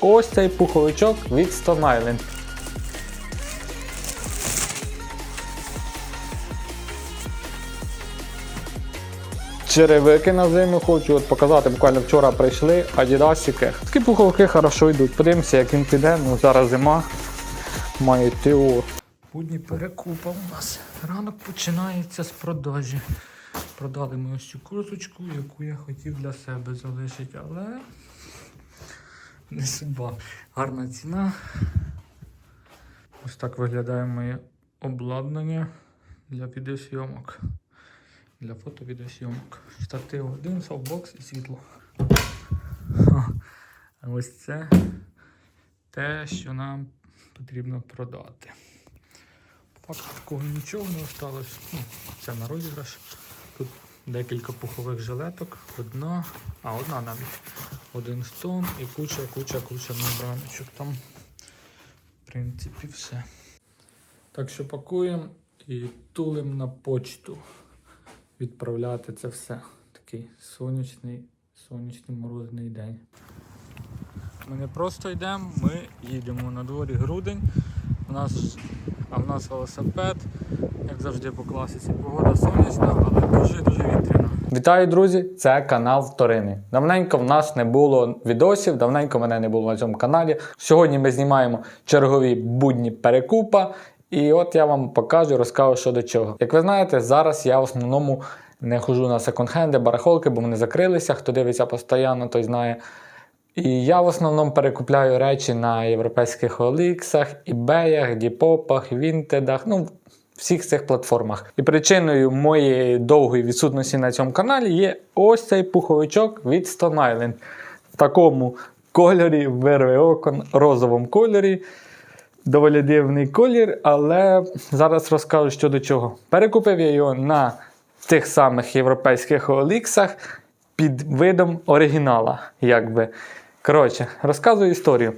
ось цей пуховичок від Stone Island. Черевики на зиму хочу от показати. Буквально вчора прийшли адідасики. Такі пуховики хорошо йдуть. Подивимося, як він піде. Ну, зараз зима. Має йти от. Будні перекупа у нас. Ранок починається з продажі. Продали ми ось цю курточку, яку я хотів для себе залишити, але не судьба. Гарна ціна. Ось так виглядає моє обладнання для відеосйомок. Для фото-відеосйомок. Штатив один, софтбокс і світло. А ось це те, що нам потрібно продати. По факту такого нічого не осталось. Ну, це на розіграш. Тут декілька пухових жилеток, одна, а одна навіть. Один стон і куча, куча, куча набраночок. Там, в принципі, все. Так що пакуємо і тулим на почту. Відправляти це все. Такий сонячний, сонячний морозний день. Ми не просто йдемо, ми їдемо на дворі грудень. У нас, а в нас велосипед, як завжди по класиці. Погода сонячна, але дуже-дуже вітряна. Вітаю, друзі! Це канал Вторини. Давненько в нас не було відосів, давненько мене не було на цьому каналі. Сьогодні ми знімаємо чергові будні перекупа. І от я вам покажу, розкажу, що до чого. Як ви знаєте, зараз я в основному не хожу на секонд-хенди, барахолки, бо вони закрилися. Хто дивиться постійно, той знає. І я в основному перекупляю речі на європейських OLX, eBay, Діпопах, Вінтедах, ну, всіх цих платформах. І причиною моєї довгої відсутності на цьому каналі є ось цей пуховичок від Stone Island. В такому кольорі, вирве окон, розовому кольорі. Доволі дивний колір, але зараз розкажу що до чого. Перекупив я його на тих самих європейських OLX під видом оригінала. якби. Коротше, розказую історію.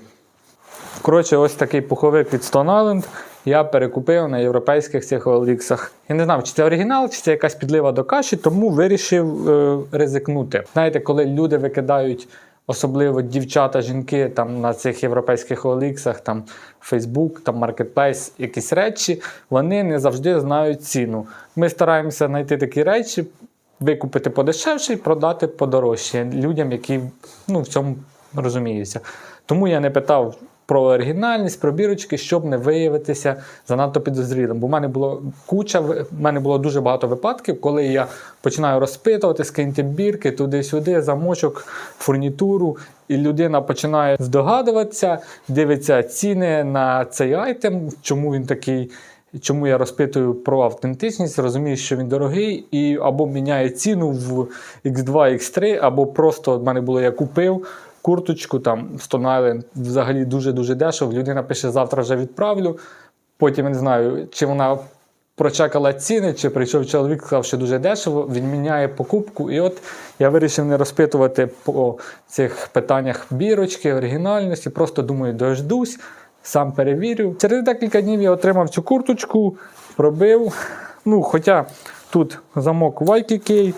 Коротше, ось такий пуховик від Stone Island я перекупив на європейських цих OLX. Я не знав, чи це оригінал, чи це якась підлива до каші, тому вирішив е, ризикнути. Знаєте, коли люди викидають, особливо дівчата, жінки там на цих європейських OLX, там Facebook, там Marketplace, якісь речі, вони не завжди знають ціну. Ми стараємося знайти такі речі, викупити подешевше і продати подорожче людям, які ну, в цьому розуміються. Тому я не питав про оригінальність, про бірочки, щоб не виявитися занадто підозрілим. Бо в мене було куча, в мене було дуже багато випадків, коли я починаю розпитувати, скиньте бірки, туди-сюди, замочок, фурнітуру, і людина починає здогадуватися, дивиться ціни на цей айтем, чому він такий. Чому я розпитую про автентичність, розумію, що він дорогий, і або міняє ціну в X2, X3, або просто в мене було, я купив курточку там Stone Island взагалі дуже-дуже дешево. Людина пише, завтра вже відправлю. Потім не знаю, чи вона прочекала ціни, чи прийшов чоловік, сказав, що дуже дешево, він міняє покупку. І от я вирішив не розпитувати по цих питаннях бірочки, оригінальності, просто думаю, дождусь. Сам перевірю. Через декілька днів я отримав цю курточку, пробив. Ну, Хоча тут замок YKK,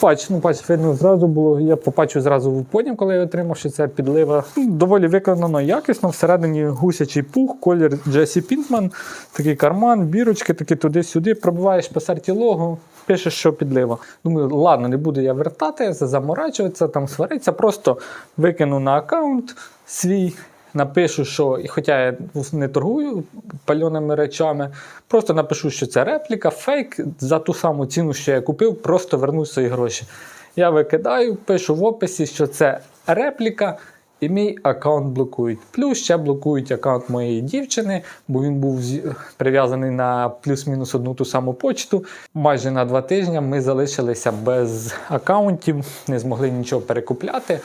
патч, ну патч видно зразу було. Я побачив зразу потім, коли я отримав, що це підлива. Ну, доволі виконано якісно. Всередині гусячий пух, колір Джесі Пінтман, такий карман, бірочки, такі туди-сюди. Пробиваєш по серті логу, пишеш, що підлива. Думаю, ладно, не буду я вертатися, заморачуватися, там сваритися, просто викину на аккаунт свій. Напишу, що, хоча я не торгую пальоними речами, просто напишу, що це репліка, фейк за ту саму ціну, що я купив, просто верну свої гроші. Я викидаю, пишу в описі, що це репліка, і мій аккаунт блокують. Плюс ще блокують аккаунт моєї дівчини, бо він був прив'язаний на плюс-мінус одну ту саму почту. Майже на два тижні ми залишилися без аккаунтів, не змогли нічого перекупляти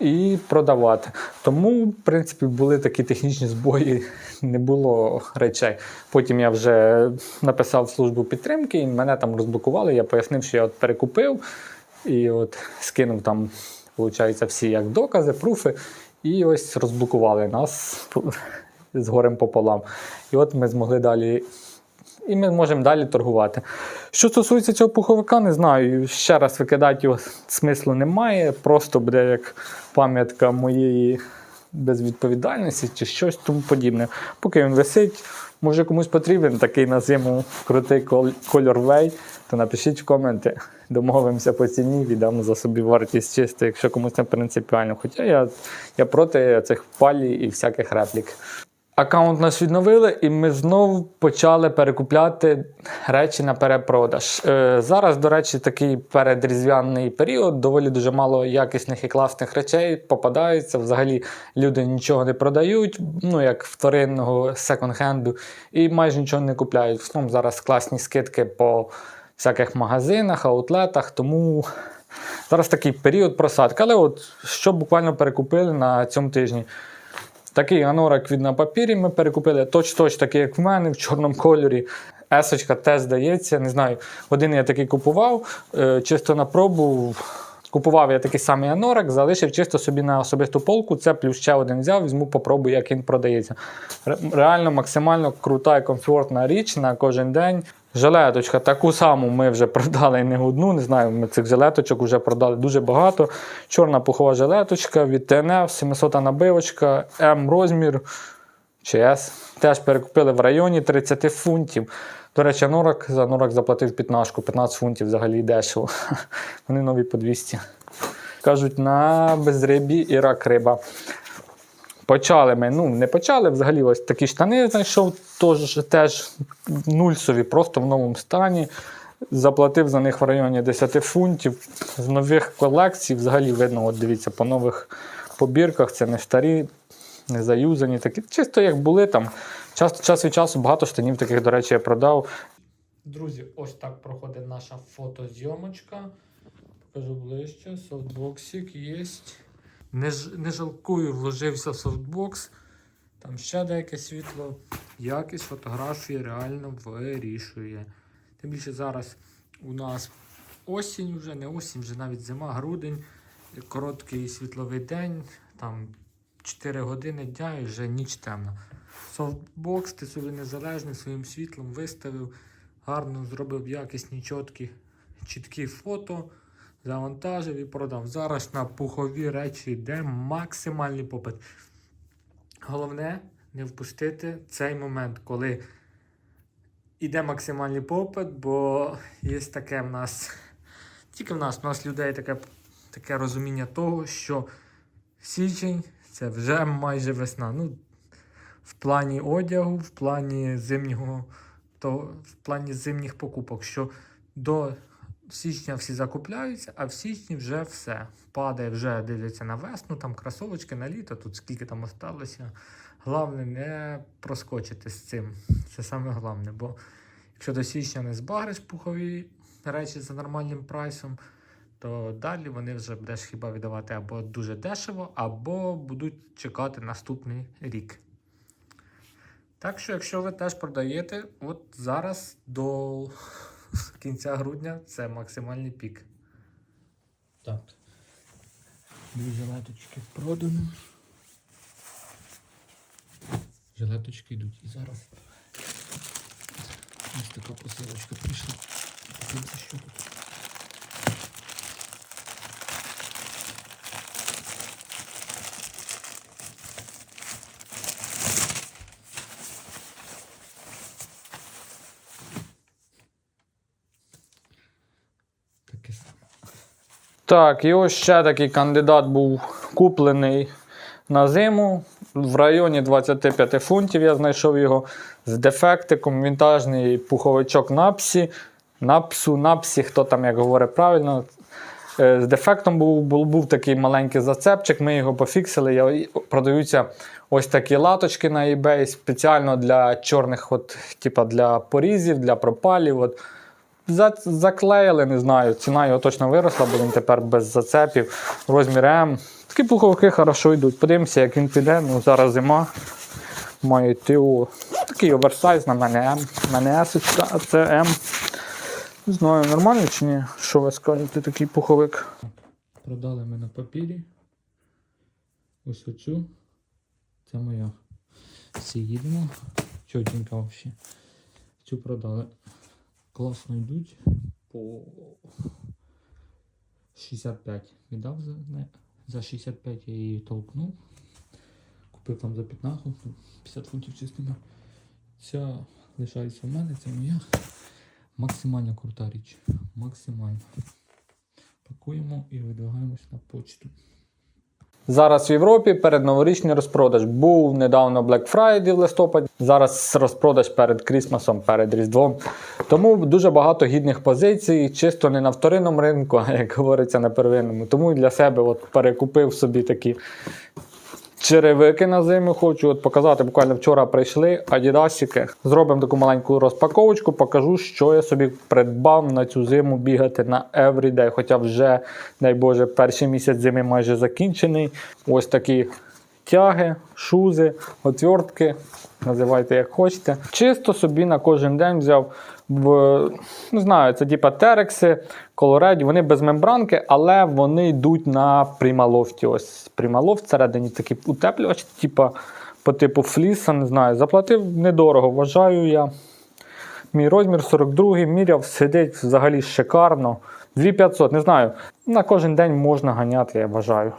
і продавати. Тому, в принципі, були такі технічні збої, не було речей. Потім я вже написав службу підтримки, і мене там розблокували. Я пояснив, що я от перекупив і от скинув там, виходить, всі як докази, пруфи. І ось розблокували нас з горем пополам. І от ми змогли далі. І ми можемо далі торгувати. Що стосується цього пуховика, не знаю. Ще раз викидати його смислу немає. Просто буде як пам'ятка моєї безвідповідальності чи щось тому подібне. Поки він висить, може комусь потрібен такий на зиму крутий кол- кольор вей, то напишіть в коменти. Домовимося по ціні, віддамо за собі вартість чисто, якщо комусь не принципіально. Хоча я, я проти цих палі і всяких реплік. Аккаунт нас відновили, і ми знову почали перекупляти речі на перепродаж. Е, зараз, до речі, такий передріздвяний період, доволі дуже мало якісних і класних речей попадається. Взагалі люди нічого не продають, ну як вторинного секонд-хенду, і майже нічого не купляють. В основному зараз класні скидки по всяких магазинах, аутлетах, тому зараз такий період просадки. Але от що буквально перекупили на цьому тижні. Такий анорак від на папірі ми перекупили точ-точ, такий, як в мене, в чорному кольорі. Есочка теж здається. Не знаю, один я такий купував, е, чисто на пробу. Купував я такий самий анорак, залишив чисто собі на особисту полку. Це плюс ще один взяв, візьму, попробую, як він продається. Реально максимально крута і комфортна річ на кожен день. Жилеточка, таку саму ми вже продали не одну, не знаю, ми цих жилеточок вже продали дуже багато. Чорна пухова жилеточка від ТНФ, 700 набивочка, М розмір чи С. Теж перекупили в районі 30 фунтів. До речі, Норак за Норак заплатив 15, 15 фунтів взагалі дешево. Вони нові по 200. Кажуть, на безрибі і рак риба. Почали ми, ну не почали, взагалі ось такі штани знайшов, тож, теж нульсові, просто в новому стані. Заплатив за них в районі 10 фунтів. З нових колекцій, взагалі видно, от дивіться, по нових побірках це не старі, не заюзані, такі, чисто як були там. Час, час від часу багато штанів таких, до речі, я продав. Друзі, ось так проходить наша фотозйомочка. Покажу ближче. Софтбоксик є. Не, не жалкую, вложився в софтбокс. Там ще деяке світло. Якість фотографії реально вирішує. Тим більше зараз у нас осінь вже, не осінь, вже навіть зима, грудень, короткий світловий день, там 4 години дня і вже ніч темна. Софтбокс, ти собі незалежний своїм світлом виставив, гарно зробив якісні, чіткі, чіткі фото, завантажив і продав. Зараз на пухові речі йде максимальний попит. Головне не впустити цей момент, коли іде максимальний попит, бо є таке в нас, тільки в нас, в нас людей таке, таке розуміння того, що січень це вже майже весна. Ну, в плані одягу, в плані зимнього, то в плані зимніх покупок, що до січня всі закупляються, а в січні вже все. Падає, вже дивляться на весну, там кросовочки на літо, тут скільки там осталося. Головне не проскочити з цим. Це саме головне. Бо якщо до січня не збагриш пухові речі за нормальним прайсом, то далі вони вже будеш хіба віддавати або дуже дешево, або будуть чекати наступний рік. Так що, якщо ви теж продаєте, от зараз до кінця грудня це максимальний пік. Так. Дві жилеточки продано. Жилеточки йдуть. І зараз ось така посилочка прийшла. Подивіться, що тут. Таке саме. Так, і ось ще такий кандидат був куплений на зиму. В районі 25 фунтів я знайшов його з дефектиком. Вінтажний пуховичок напсі. Напсу, напсі, хто там як говорить правильно. Е, З дефектом був, був, був такий маленький зацепчик, ми його пофіксили. Я- Продаються ось такі латочки на eBay спеціально для чорних, от, типа для порізів, для пропалів. От. За- Заклеїли, не знаю, ціна його точно виросла, бо він тепер без зацепів. Розмір М. Такі пуховики хорошо йдуть. Подивимося, як він піде. Ну, зараз зима. Має йти у такий оверсайз на мене М. На мене а це М. Не знаю, нормально чи ні? Що ви скажете, такий пуховик? Продали ми на папірі. Ось оцю. Це моя. Всі. Чотенька взагалі. Цю продали. Класно йдуть. По 65 віддав за, не, за 65 я її толкнув. купив там за 15, ну, 50 фунтів чистими. Ця лишається в мене, це моя. Максимально крута річ. Максимально. Пакуємо і видвигаємось на почту. Зараз в Європі перед новорічний розпродаж. Був недавно Black Friday в листопаді. Зараз розпродаж перед Крісмасом, перед Різдвом. Тому дуже багато гідних позицій, чисто не на вторинному ринку, а як говориться на первинному. Тому для себе от перекупив собі такі черевики на зиму. Хочу от показати. Буквально вчора прийшли адідасики. Зробимо таку маленьку розпаковочку, покажу, що я собі придбав на цю зиму бігати на Everyday. Хоча вже, дай Боже, перший місяць зими майже закінчений. Ось такі тяги, шузи, отвертки. Називайте як хочете. Чисто собі на кожен день взяв в не знаю, це типа терекси, колореді. Вони без мембранки, але вони йдуть на прималофті. Ось прималофт всередині такий утеплювач, типа по типу фліса, не знаю. Заплатив недорого, вважаю я. Мій розмір 42 міряв, сидить взагалі шикарно. 2500, не знаю. На кожен день можна ганяти, я вважаю.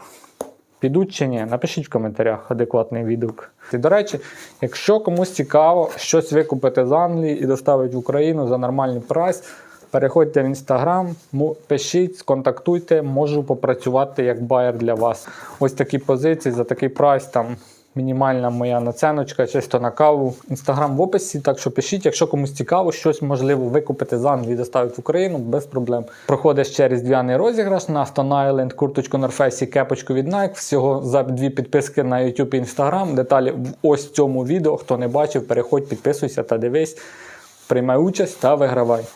Підуть чи ні? Напишіть в коментарях адекватний відгук. І, до речі, якщо комусь цікаво щось викупити з Англії і доставити в Україну за нормальний прайс, переходьте в інстаграм, пишіть, сконтактуйте, можу попрацювати як байер для вас. Ось такі позиції за такий прайс. Там мінімальна моя націночка, чисто на каву. Інстаграм в описі, так що пишіть, якщо комусь цікаво, щось можливо викупити з Англії, доставити в Україну, без проблем. Проходить ще різдвяний розіграш на Stone Island, курточку North кепочку від Nike. Всього за дві підписки на YouTube і Instagram. Деталі в ось цьому відео. Хто не бачив, переходь, підписуйся та дивись. Приймай участь та вигравай.